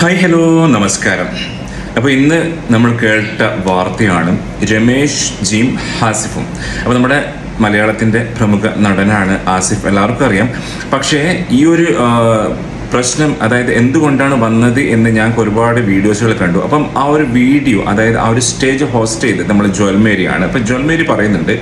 Hi hello നമസ്കാരം. അപ്പോൾ ഇന്ന് നമ്മൾ കേട്ട വാർത്തയാണ് രമേശ് ജീം ഹാസിഫും. അപ്പോൾ നമ്മുടെ മലയാളത്തിന്റെ പ്രമുഖ നടനാണ് ആസിഫ്. എല്ലാവർക്കും അറിയാം. പക്ഷേ ഈ ഒരു പ്രശ്നം അതായത് എന്തുകൊണ്ടാണ് വന്നത് എന്ന് ഞാൻ ഒരുപാട് വീഡിയോസുകൾ കണ്ടു. അപ്പം ആ ഒരു വീഡിയോ അതായത് ആ ഒരു സ്റ്റേജ് ഹോസ്റ്റ് ചെയ്ത് നമ്മൾ ജ്വൽമേരിയാണ്. അപ്പം ജ്വൽമേരി പറയുന്നുണ്ട്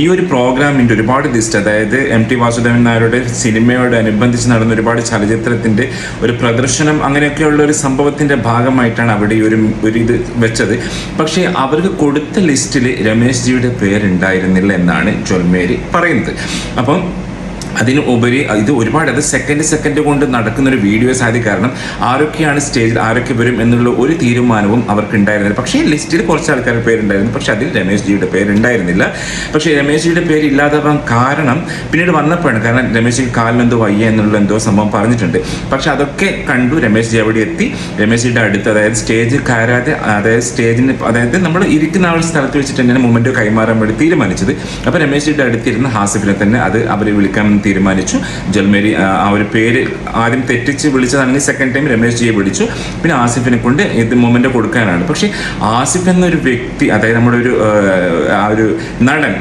ഈ ഒരു പ്രോഗ്രാമിന്റെ ഒരുപാട് ലിസ്റ്റ് അതായത് എം ടി വാസുദേവൻ നായരുടെ സിനിമയോട് അനുബന്ധിച്ച് നടന്ന ഒരുപാട് ചലച്ചിത്രത്തിന്റെ ഒരു പ്രദർശനം അങ്ങനെയൊക്കെയുള്ള ഒരു സംഭവത്തിന്റെ ഭാഗമായിട്ടാണ് അവിടെ ഒരു ഒരു ഇത് വെച്ചത്. പക്ഷേ അവർക്ക് കൊടുത്ത ലിസ്റ്റിൽ രമേശ് ജിയുടെ പേരുണ്ടായിരുന്നില്ല എന്നാണ് ജ്വൽമേരി പറയുന്നത്. അപ്പം അതിന് ഉപരി ഇത് ഒരുപാട് അത് സെക്കൻഡ് സെക്കൻഡ് കൊണ്ട് നടക്കുന്ന ഒരു വീഡിയോസ് ആയത് കാരണം ആരൊക്കെയാണ് സ്റ്റേജിൽ ആരൊക്കെ വരും എന്നുള്ള ഒരു തീരുമാനവും അവർക്ക് ഉണ്ടായിരുന്നില്ല പക്ഷേ ലിസ്റ്റിൽ കുറച്ച് ആൾക്കാരുടെ പേരുണ്ടായിരുന്നു. പക്ഷേ അതിൽ രമേശ് ജിയുടെ പേരുണ്ടായിരുന്നില്ല പക്ഷേ രമേശ് ജിയുടെ പേര് ഇല്ലാതാവാൻ കാരണം പിന്നീട് വന്നപ്പോഴാണ് കാരണം രമേശ് ജി കാലിനെന്തോ വയ്യ എന്നുള്ള എന്തോ സംഭവം പറഞ്ഞിട്ടുണ്ട്. പക്ഷെ അതൊക്കെ കണ്ടു രമേശ് ജി അവിടെ എത്തി. രമേശ് ജിയുടെ അടുത്ത് അതായത് സ്റ്റേജ് കയറാതെ അതായത് സ്റ്റേജിന് അതായത് നമ്മൾ ഇരിക്കുന്ന ആ ഒരു സ്ഥലത്ത് വെച്ചിട്ട് തന്നെയാണ് മൂമെന്റ് കൈമാറാൻ വേണ്ടി തീരുമാനിച്ചത്. അപ്പോൾ രമേശ് ജിയുടെ അടുത്തിരുന്ന ഹാസിഫിനെ തന്നെ അത് അവരെ വിളിക്കാൻ തീരുമാനിച്ചു. ജൽമേരി ആ, ഒരു പേര് ആദ്യം തെറ്റിച്ച് വിളിച്ചതാണെങ്കിൽ സെക്കൻഡ് ടൈം രമേശ് ജിയെ വിളിച്ചു. പിന്നെ ആസിഫിനെ കൊണ്ട് ഇത് മൊമെന്റ് കൊടുക്കാനാണ്. പക്ഷേ ആസിഫ് എന്നൊരു വ്യക്തി അതായത് നമ്മുടെ ഒരു ആ ഒരു നടൻ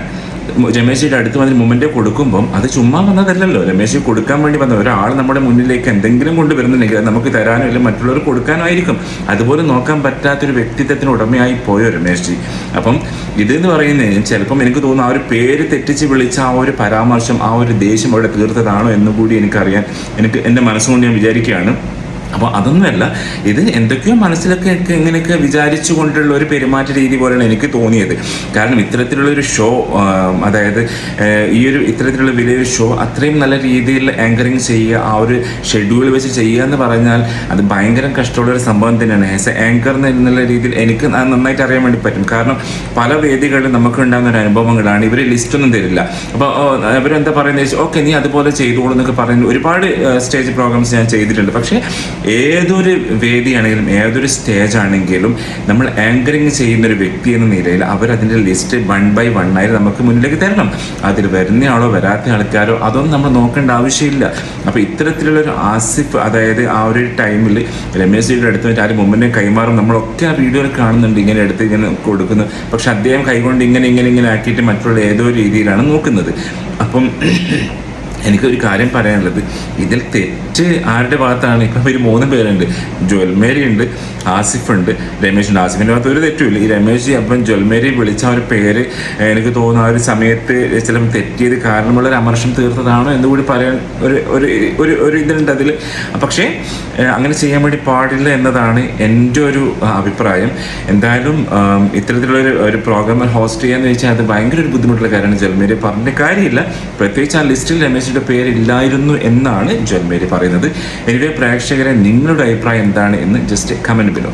രമേശിയുടെ അടുത്ത് വന്നിട്ട് മൊമെന്റ് കൊടുക്കുമ്പം അത് ചുമ്മാ വന്നതല്ലല്ലോ. രമേശ് കൊടുക്കാൻ വേണ്ടി വന്ന ഒരാൾ നമ്മുടെ മുന്നിലേക്ക് എന്തെങ്കിലും കൊണ്ടുവരുന്നുണ്ടെങ്കിൽ അത് നമുക്ക് തരാനോ അല്ലെങ്കിൽ മറ്റുള്ളവർ കൊടുക്കാനോ ആയിരിക്കും. അതുപോലെ നോക്കാൻ പറ്റാത്തൊരു വ്യക്തിത്വത്തിന് ഉടമയായി പോയോ രമേശ് ജി. അപ്പം ഇതെന്ന് പറയുന്നത് ചിലപ്പം എനിക്ക് തോന്നുന്നു ആ ഒരു പേര് തെറ്റിച്ച് വിളിച്ച ആ ഒരു പരാമർശം ആ ഒരു ദേഷ്യം അവിടെ തീർത്തതാണോ എന്നുകൂടി എനിക്കറിയാൻ എനിക്ക് എന്റെ മനസ്സുകൊണ്ട് ഞാൻ വിചാരിക്കുകയാണ്. അപ്പോൾ അതൊന്നുമല്ല ഇത് എന്തൊക്കെയോ മനസ്സിലൊക്കെ ഇങ്ങനെയൊക്കെ വിചാരിച്ചു കൊണ്ടുള്ള ഒരു പെരുമാറ്റ രീതി പോലെയാണ് എനിക്ക് തോന്നിയത്. കാരണം ഇത്തരത്തിലുള്ളൊരു ഷോ അതായത് ഈ ഒരു ഇത്തരത്തിലുള്ള വലിയൊരു ഷോ അത്രയും നല്ല രീതിയിൽ ആങ്കറിങ് ചെയ്യുക ആ ഒരു ഷെഡ്യൂൾ വെച്ച് ചെയ്യുക എന്ന് പറഞ്ഞാൽ അത് ഭയങ്കര കഷ്ടമുള്ള ഒരു സംഭവം തന്നെയാണ്. ആസ് എ ആങ്കർ എന്നുള്ള രീതിയിൽ എനിക്ക് നന്നായിട്ട് അറിയാൻ വേണ്ടി പറ്റും. കാരണം പല വേദികളിലും നമുക്ക് ഉണ്ടാകുന്ന ഒരു അനുഭവങ്ങളാണ്. ഇവർ ലിസ്റ്റ് ഒന്നും തരില്ല. അപ്പോൾ അവരെന്താ പറയുന്നത് ഓക്കെ നീ അതുപോലെ ചെയ്തോളൂ എന്നൊക്കെ പറയുന്നത് ഒരുപാട് സ്റ്റേജ് പ്രോഗ്രാംസ് ഞാൻ ചെയ്തിട്ടുണ്ട്. പക്ഷേ ഏതൊരു വേദിയാണെങ്കിലും ഏതൊരു സ്റ്റേജ് ആണെങ്കിലും നമ്മൾ ആങ്കറിങ് ചെയ്യുന്ന ഒരു വ്യക്തി എന്ന നിലയിൽ അവർ അതിന്റെ ലിസ്റ്റ് വൺ ബൈ വൺ ആയി നമുക്ക് മുന്നിലേക്ക് തരണം. അതിൽ ആളോ വരാത്ത ആൾക്കാരോ അതൊന്നും നമ്മൾ നോക്കേണ്ട ആവശ്യമില്ല. അപ്പോൾ ഇത്തരത്തിലുള്ള ഒരു ആസിഫ് അതായത് ആ ഒരു ടൈമിൽ രമേശ് ജിയുടെ അടുത്ത് വെച്ച് മുമ്പിനെ കൈമാറും നമ്മളൊക്കെ ആ വീഡിയോയിൽ കാണുന്നുണ്ട് ഇങ്ങനെ എടുത്ത് ഇങ്ങനെ കൊടുക്കുന്നു. പക്ഷെ അദ്ദേഹം കൈകൊണ്ട് ഇങ്ങനെ ഇങ്ങനെ ഇങ്ങനെ ആക്കിയിട്ട് മറ്റുള്ള ഏതോ രീതിയിലാണ് നോക്കുന്നത്. അപ്പം എനിക്കൊരു കാര്യം പറയാനുള്ളത്. ഇതിൽ തെറ്റ് ആരുടെ ഭാഗത്താണ്? ഇപ്പം ഒരു മൂന്ന് പേരുണ്ട്. ജ്വൽമേരി ഉണ്ട് ആസിഫ് ഉണ്ട് രമേശ് ഉണ്ട് ആസിഫിന്റെ ഭാഗത്ത് ഒരു തെറ്റുമില്ല. ഈ രമേശ് അപ്പം ജ്വൽമേരി വിളിച്ച ഒരു പേര് എനിക്ക് തോന്നുന്നു ആ ഒരു സമയത്ത് ചിലപ്പോൾ തെറ്റിയത് കാരണമുള്ള ഒരു അമർഷം തീർത്തതാണോ എന്നുകൂടി പറയാൻ ഒരു ഒരു ഒരു ഇതുണ്ട് അതിൽ പക്ഷേ അങ്ങനെ ചെയ്യാൻ വേണ്ടി പാടില്ല എന്നതാണ് എന്റെ ഒരു അഭിപ്രായം. എന്തായാലും ഇത്തരത്തിലുള്ള ഒരു ഒരു പ്രോഗ്രാം ഹോസ്റ്റ് ചെയ്യാന്ന് വെച്ചാൽ അത് ഭയങ്കര ഒരു ബുദ്ധിമുട്ടുള്ള കാര്യമാണ്. ജ്വൽമേരി പറഞ്ഞ കാര്യമില്ല. പ്രത്യേകിച്ച് ആ ലിസ്റ്റിൽ രമേശിന്റെ പേരില്ലായിരുന്നു എന്നാണ് ജന്മേരി പറയുന്നത്. എനിവേ പ്രേക്ഷകരെ നിങ്ങളുടെ അഭിപ്രായം എന്താണ് എന്ന് ജസ്റ്റ് കമന്റ് ബിലോ